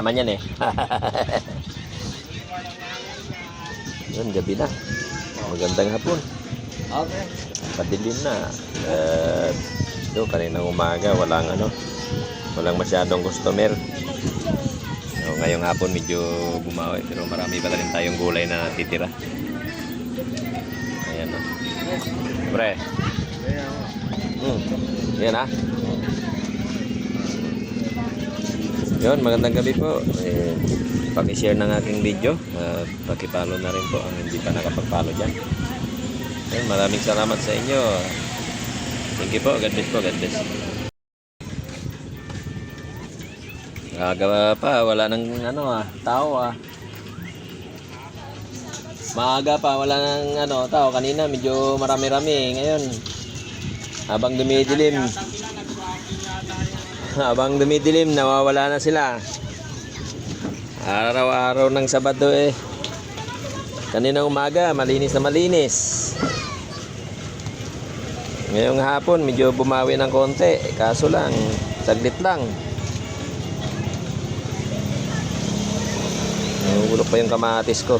Aman yan eh. Yun, gabi na. Magandang hapon. Okay. Padilim na. At do kaninang umaga walang ano, walang masyadong customer. So, ngayong hapon medyo bumawi pero marami pa rin tayong gulay na titira. Ayan na. Pre. Hmm. Yan ah. Yun, magandang gabi po. Eh, paki-share ng aking video. At paki-follow na rin po ang hindi pa nakapag-follow dyan. Ayun, maraming salamat sa inyo. Thank you po. God bless po. God bless. Gagawa pa. Wala nang ano ah, tao ah. Maaga pa. Wala nang ano, tao. Kanina medyo marami-rami. Ngayon, habang dumidilim, habang dumidilim, nawawala na sila. Araw-araw ng Sabado eh. Kanina umaga, malinis na malinis. Ngayong hapon, medyo bumawi ng konti. Kaso lang, saglit lang. Nahulog pa yung kamatis ko.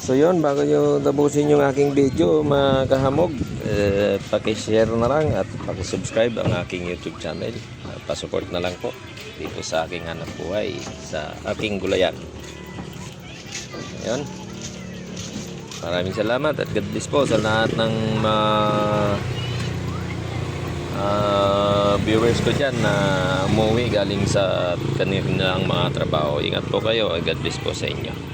So yun, bago nyo tapusin yung aking video, mga kahamog, eh, pakishare na lang at pakisubscribe ang aking YouTube channel. Uh, pasupport na lang po dito sa aking hanap buhay, sa aking gulayan. Yun. Maraming salamat at God bless po sa lahat ng mga ah, viewers ko dyan na umuwi galing sa kanilang mga trabaho. Ingat po kayo. God bless po sa inyo.